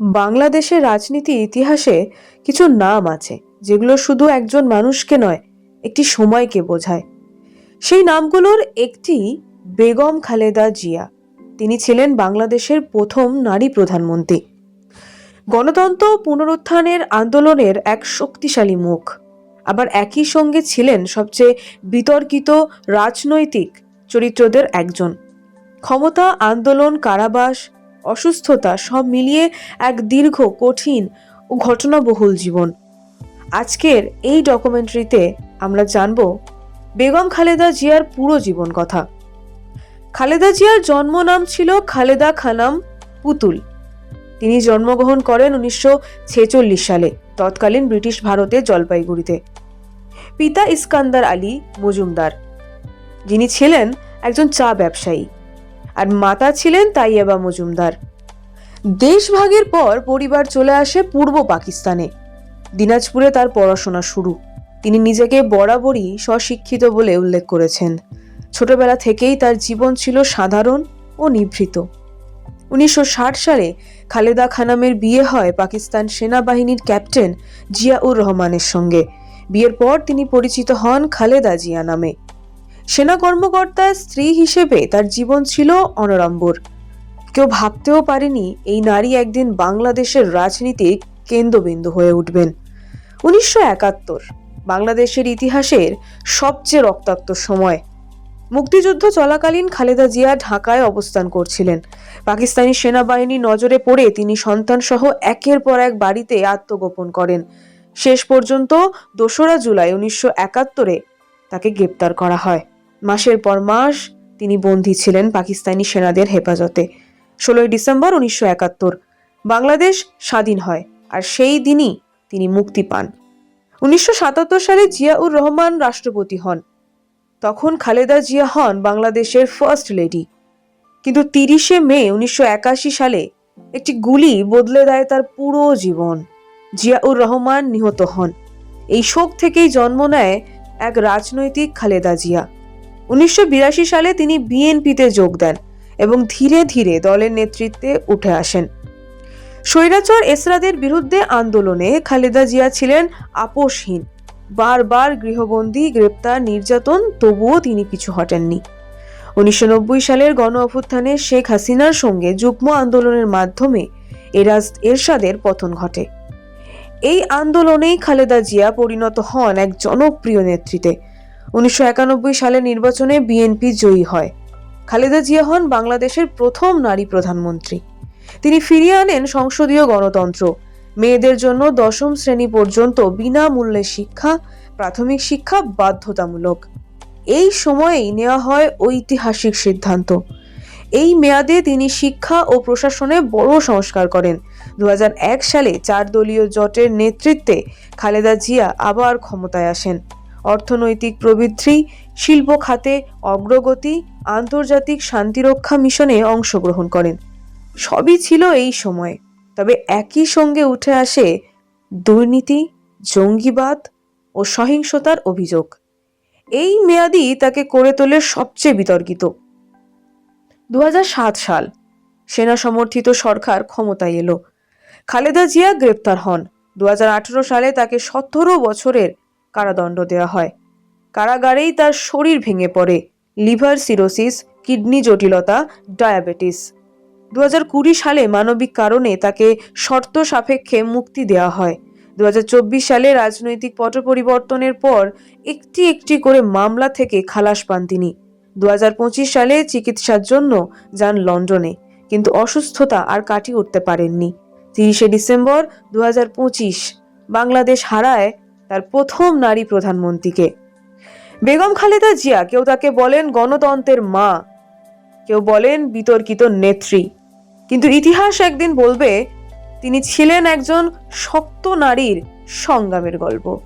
বাংলাদেশের রাজনীতি ইতিহাসে কিছু নাম আছে, যেগুলো শুধু একজন মানুষকে নয়, একটি সময়কে বোঝায়। সেই নামগুলোর একটি বেগম খালেদা জিয়া। তিনি ছিলেন বাংলাদেশের প্রথম নারী প্রধানমন্ত্রী। গণতন্ত্র পুনরুত্থানের আন্দোলনের এক শক্তিশালী মুখ। আবার একই সঙ্গে ছিলেন সবচেয়ে বিতর্কিত রাজনৈতিক চরিত্রদের একজন। ক্ষমতা, আন্দোলন, কারাবাস অসুস্থতা সব মিলিয়ে এক দীর্ঘ, কঠিন ও ঘটনাবহুল জীবন। আজকের এই ডকুমেন্টারিতে আমরা জানব বেগম খালেদা জিয়ার পুরো জীবন কথা। খালেদা জিয়ার জন্ম নাম ছিল খালেদা খানাম পুতুল। তিনি জন্মগ্রহণ করেন উনিশশো ছেচল্লিশ সালে, তৎকালীন ব্রিটিশ ভারতে জলপাইগুড়িতে। পিতা ইস্কান্দার আলী মজুমদার। যিনি ছিলেন একজন চা ব্যবসায়ী। আর মাতা ছিলেন তাইয়াবা মজুমদার। দেশভাগের পর পরিবার চলে আসে পূর্ব পাকিস্তানে। দিনাজপুরে তার পড়াশোনা শুরু। তিনি নিজেকে বরাবরই স্বশিক্ষিত বলে উল্লেখ করেছেন। ছোটবেলা থেকেই তার জীবন ছিল সাধারণ ও নিভৃত। উনিশশো ষাট সালে খালেদা খানামের বিয়ে হয় পাকিস্তান সেনাবাহিনীর ক্যাপ্টেন জিয়াউর রহমানের সঙ্গে। বিয়ের পর তিনি পরিচিত হন খালেদা জিয়া নামে। সেনা কর্মকর্তার স্ত্রী হিসেবে তার জীবন ছিল অনড়ম্বর। কেউ ভাবতেও পারেনি এই নারী একদিন বাংলাদেশের রাজনীতির কেন্দ্রবিন্দু হয়ে উঠবেন। উনিশশো একাত্তর, বাংলাদেশের ইতিহাসের সবচেয়ে রক্তাক্ত সময়। মুক্তিযুদ্ধ চলাকালীন খালেদা জিয়া ঢাকায় অবস্থান করছিলেন। পাকিস্তানি সেনাবাহিনী নজরে পড়ে তিনি সন্তানসহ একের পর এক বাড়িতে আত্মগোপন করেন। শেষ পর্যন্ত দোসরা জুলাই উনিশশো একাত্তরে তাকে গ্রেপ্তার করা হয়। মাসের পর মাস তিনি বন্দী ছিলেন পাকিস্তানি সেনাদের হেফাজতে। ষোলোই ডিসেম্বর উনিশশো একাত্তর, বাংলাদেশ স্বাধীন হয় আর সেই দিনই তিনি মুক্তি পান। উনিশশো সাতাত্তর সালে জিয়াউর রহমান রাষ্ট্রপতি হন। তখন খালেদা জিয়া হন বাংলাদেশের ফার্স্ট লেডি। কিন্তু তিরিশে মে উনিশশো একাশি সালে একটি গুলি বদলে দেয় তার পুরো জীবন। জিয়াউর রহমান নিহত হন। এই শোক থেকেই জন্ম নেয় এক রাজনৈতিক খালেদা জিয়া। উনিশশো বিরাশি সালে তিনি বিএনপিতে যোগ দেন এবং ধীরে ধীরে দলের নেতৃত্বে উঠে আসেন। স্বৈরাচর এসরাদের বিরুদ্ধে আন্দোলনে খালেদা জিয়া ছিলেন আপোষহীন। বারবার গৃহবন্দী, গ্রেপ্তার, নির্যাতন, তবুও তিনি পিছু হটেননি। উনিশশো নব্বই সালের গণ অভ্যুত্থানে শেখ হাসিনার সঙ্গে যুগ্ম আন্দোলনের মাধ্যমে এরাজ এরশাদের পতন ঘটে। এই আন্দোলনেই খালেদা জিয়া পরিণত হন এক জনপ্রিয় নেতৃত্বে। উনিশশো সালের নির্বাচনে বিএনপি জয়ী হয়। খালেদা জিয়া হন বাংলাদেশের প্রথম নারী প্রধানমন্ত্রী। তিনি ফিরিয়ে আনেন সংসদীয় গণতন্ত্র। মেয়েদের জন্য দশম শ্রেণি পর্যন্ত বিনামূল্যে শিক্ষা, প্রাথমিক শিক্ষা বাধ্যতামূলক। এই সময়েই নেওয়া হয় ঐতিহাসিক সিদ্ধান্ত। এই মেয়াদে তিনি শিক্ষা ও প্রশাসনে বড় সংস্কার করেন। দুহাজার এক সালে চার দলীয় জোটের নেতৃত্বে খালেদা জিয়া আবার ক্ষমতায় আসেন। অর্থনৈতিক প্রবৃদ্ধি, শিল্প খাতে অগ্রগতি, আন্তর্জাতিক শান্তিরক্ষা মিশনে অংশগ্রহণ করেন। সবই ছিল এই সময়ে। তবে একই সঙ্গে উঠে আসে দুর্নীতি, জঙ্গিবাদ ও সহিংসতার অভিযোগ। এই মেয়াদি তাকে করে তোলে সবচেয়ে বিতর্কিত। দু হাজার সাত সাল সেনা সমর্থিত সরকার ক্ষমতায় এলো। খালেদা জিয়া গ্রেপ্তার হন। দু হাজার আঠারো সালে তাকে সতেরো বছরের কারাদণ্ড দেওয়া হয়। কারাগারেই তার শরীর ভেঙে পড়ে। লিভার সিরোসিস, কিডনি জটিলতা, ডায়াবেটিস। দু হাজার কুড়ি সালে মানবিক কারণে তাকে শর্ত সাপেক্ষে মুক্তি দেওয়া হয়। দু হাজার চব্বিশ সালে রাজনৈতিক পট পরিবর্তনের পর একটি একটি করে মামলা থেকে খালাস পান তিনি। দু হাজার পঁচিশ সালে চিকিৎসার জন্য যান লন্ডনে, কিন্তু অসুস্থতা আর কাটিয়ে উঠতে পারেননি। তিরিশে ডিসেম্বর দু হাজার পঁচিশ, বাংলাদেশ হারায় তার প্রথম নারী প্রধানমন্ত্রীকে। বেগম খালেদা জিয়া, কেউ তাকে বলেন গণতন্ত্রের মা, কেউ বলেন বিতর্কিত নেত্রী। কিন্তু ইতিহাস একদিন বলবে, তিনি ছিলেন একজন শক্ত নারীর সংগ্রামের গল্প।